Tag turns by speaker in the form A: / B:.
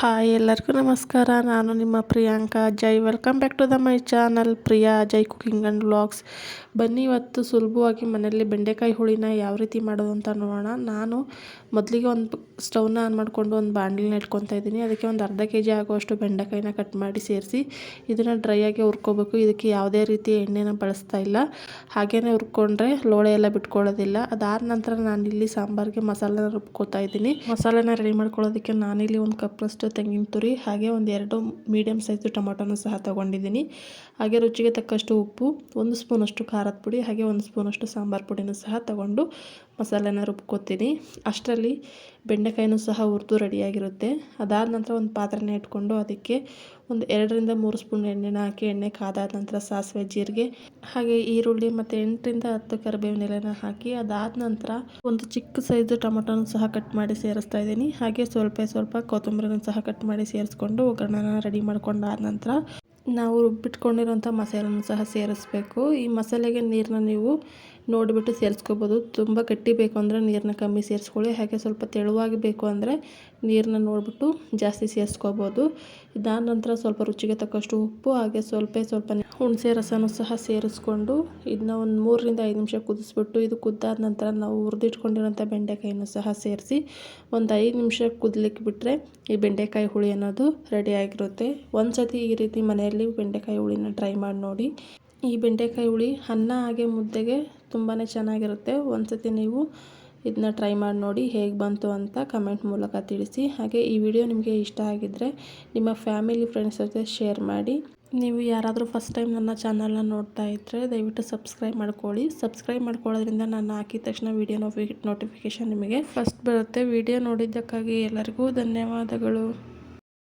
A: Hi ಎಲ್ಲರಿಗೂ ನಮಸ್ಕಾರ. ನಾನು ನಿಮ್ಮ Priyanka. Jai welcome back to the my channel. Priya, Jai cooking and vlogs. ಬನ್ನಿ, ಇವತ್ತು ಸುಲಭವಾಗಿ ಮನೆಯಲ್ಲಿ ಬೆಂಡೆಕಾಯಿ ಹುಳಿನ ಯಾವ ರೀತಿ ಮಾಡೋದು ಅಂತ ನೋಡೋಣ. ನಾನು ಮೊದಲಿಗೆ ಒಂದು ಸ್ಟವ್ನ ಆನ್ ಮಾಡಿಕೊಂಡು ಒಂದು ಬಾಂಡ್ಲಿನ ಇಟ್ಕೊತಾ ಇದ್ದೀನಿ. ಅದಕ್ಕೆ ಒಂದು ಅರ್ಧ ಕೆ ಜಿ ಆಗುವಷ್ಟು ಬೆಂಡೆಕಾಯಿನ ಕಟ್ ಮಾಡಿ ಸೇರಿಸಿ, ಇದನ್ನು ಡ್ರೈ ಆಗಿ ಹುರ್ಕೋಬೇಕು. ಇದಕ್ಕೆ ಯಾವುದೇ ರೀತಿ ಎಣ್ಣೆನ ಬಳಸ್ತಾ ಇಲ್ಲ. ಹಾಗೇ ಹುರ್ಕೊಂಡ್ರೆ ಲೋಳೆ ಎಲ್ಲ ಬಿಟ್ಕೊಳ್ಳೋದಿಲ್ಲ. ಅದಾದ ನಂತರ ನಾನು ಇಲ್ಲಿ ಸಾಂಬಾರಿಗೆ ಮಸಾಲೆನ ರುಬ್ಕೋತಾ ಇದ್ದೀನಿ. ಮಸಾಲೆನ ರೆಡಿ ಮಾಡ್ಕೊಳ್ಳೋದಕ್ಕೆ ನಾನಿಲ್ಲಿ ಒಂದು ಕಪ್ನಷ್ಟು ತೆಂಗಿನ ತುರಿ ಹಾಗೆ ಒಂದು ಎರಡು ಮೀಡಿಯಮ್ ಸೈಜು ಟೊಮೊಟೊನೂ ಸಹ ತೊಗೊಂಡಿದ್ದೀನಿ. ಹಾಗೆ ರುಚಿಗೆ ತಕ್ಕಷ್ಟು ಉಪ್ಪು, ಒಂದು ಸ್ಪೂನಷ್ಟು ಖಾರದ ಪುಡಿ, ಹಾಗೆ ಒಂದು ಸ್ಪೂನಷ್ಟು ಸಾಂಬಾರು ಪುಡಿನೂ ಸಹ ತಗೊಂಡು ಮಸಾಲೆನ ರುಬ್ಕೋತೀನಿ. ಅಷ್ಟರಲ್ಲಿ ಬೆಂಡೆಕಾಯಿನೂ ಸಹ ಹುರಿದು ರೆಡಿಯಾಗಿರುತ್ತೆ ಅದಾದ ನಂತರ ಒಂದು ಪಾತ್ರೆನ ಇಟ್ಕೊಂಡು ಅದಕ್ಕೆ ಒಂದು ಎರಡರಿಂದ ಮೂರು ಸ್ಪೂನ್ ಎಣ್ಣೆನ ಹಾಕಿ, ಎಣ್ಣೆ ಕಾದಾದ ನಂತರ ಸಾಸಿವೆ, ಜೀರಿಗೆ, ಹಾಗೆ ಈರುಳ್ಳಿ ಮತ್ತು ಎಂಟರಿಂದ ಹತ್ತು ಕರಿಬೇವಿನ ಎಲೆನ ಹಾಕಿ, ಅದಾದ ನಂತರ ಒಂದು ಚಿಕ್ಕ ಸೈಜ್ ಟೊಮೊಟೊನ ಸಹ ಕಟ್ ಮಾಡಿ ಸೇರಿಸ್ತಾ ಇದ್ದೀನಿ. ಹಾಗೆ ಸ್ವಲ್ಪ ಸ್ವಲ್ಪ ಕೊತ್ತಂಬರಿನ ಸಹ ಕಟ್ ಮಾಡಿ ಸೇರಿಸ್ಕೊಂಡು ಒಗ್ಗರಣೆನ ರೆಡಿ ಮಾಡ್ಕೊಂಡಾದ ನಂತರ ನಾವು ರುಬ್ಬಿಟ್ಕೊಂಡಿರೋಂಥ ಮಸಾಲೆನೂ ಸಹ ಸೇರಿಸ್ಬೇಕು. ಈ ಮಸಾಲೆಗೆ ನೀರನ್ನ ನೀವು ನೋಡಿಬಿಟ್ಟು ಸೇರಿಸ್ಕೋಬೋದು. ತುಂಬ ಗಟ್ಟಿ ಬೇಕು ಅಂದರೆ ನೀರನ್ನ ಕಮ್ಮಿ ಸೇರಿಸ್ಕೊಳ್ಳಿ. ಹಾಗೆ ಸ್ವಲ್ಪ ತೆಳುವಾಗಿ ಬೇಕು ಅಂದರೆ ನೀರನ್ನ ನೋಡಿಬಿಟ್ಟು ಜಾಸ್ತಿ ಸೇರಿಸ್ಕೋಬೋದು. ಇದಾದ ನಂತರ ಸ್ವಲ್ಪ ರುಚಿಗೆ ತಕ್ಕಷ್ಟು ಉಪ್ಪು, ಹಾಗೆ ಸ್ವಲ್ಪ ಸ್ವಲ್ಪ ಹುಣಸೆ ರಸನೂ ಸಹ ಸೇರಿಸ್ಕೊಂಡು ಇದನ್ನ ಒಂದು ಮೂರರಿಂದ ಐದು ನಿಮಿಷ ಕುದಿಸ್ಬಿಟ್ಟು ಇದು ಕುದ್ದಾದ ನಂತರ ನಾವು ಹುರಿದಿಟ್ಕೊಂಡಿರೋಂಥ ಬೆಂಡೆಕಾಯಿನೂ ಸಹ ಸೇರಿಸಿ ಒಂದು ಐದು ನಿಮಿಷ ಕುದಲಿಕ್ಕೆ ಬಿಟ್ಟರೆ ಈ ಬೆಂಡೆಕಾಯಿ ಹುಳಿ ಅನ್ನೋದು ರೆಡಿಯಾಗಿರುತ್ತೆ ಒಂದು ಸತಿ ಈ ರೀತಿ ಮನೆಯಲ್ಲಿ ಬೆಂಡೆಕಾಯಿ ಹುಳಿನ ಟ್ರೈ ಮಾಡಿ ನೋಡಿ. ಈ ಬೆಂಡೆಕಾಯಿ ಹುಳಿ ಅನ್ನ ಹಾಗೆ ಮುದ್ದೆಗೆ ತುಂಬಾ ಚೆನ್ನಾಗಿರುತ್ತೆ. ಒಂದು ಸತಿ ನೀವು ಇದನ್ನ ಟ್ರೈ ಮಾಡಿ ನೋಡಿ ಹೇಗೆ ಬಂತು ಅಂತ ಕಮೆಂಟ್ ಮೂಲಕ ತಿಳಿಸಿ. ಹಾಗೆ ಈ ವಿಡಿಯೋ ನಿಮಗೆ ಇಷ್ಟ ಆಗಿದ್ದರೆ ನಿಮ್ಮ ಫ್ಯಾಮಿಲಿ ಫ್ರೆಂಡ್ಸ್ ಜೊತೆ ಶೇರ್ ಮಾಡಿ. ನೀವು ಯಾರಾದರೂ ಫಸ್ಟ್ ಟೈಮ್ ನನ್ನ ಚಾನಲ್ನ ನೋಡ್ತಾ ಇದ್ದರೆ ದಯವಿಟ್ಟು ಸಬ್ಸ್ಕ್ರೈಬ್ ಮಾಡ್ಕೊಳ್ಳಿ. ಸಬ್ಸ್ಕ್ರೈಬ್ ಮಾಡ್ಕೊಳ್ಳೋದ್ರಿಂದ ನಾನು ಹಾಕಿದ ತಕ್ಷಣ ವೀಡಿಯೋ ನೋಟಿಫಿಕೇಷನ್ ನಿಮಗೆ ಫಸ್ಟ್ ಬರುತ್ತೆ. ವಿಡಿಯೋ ನೋಡಿದ್ದಕ್ಕಾಗಿ ಎಲ್ಲರಿಗೂ ಧನ್ಯವಾದಗಳು.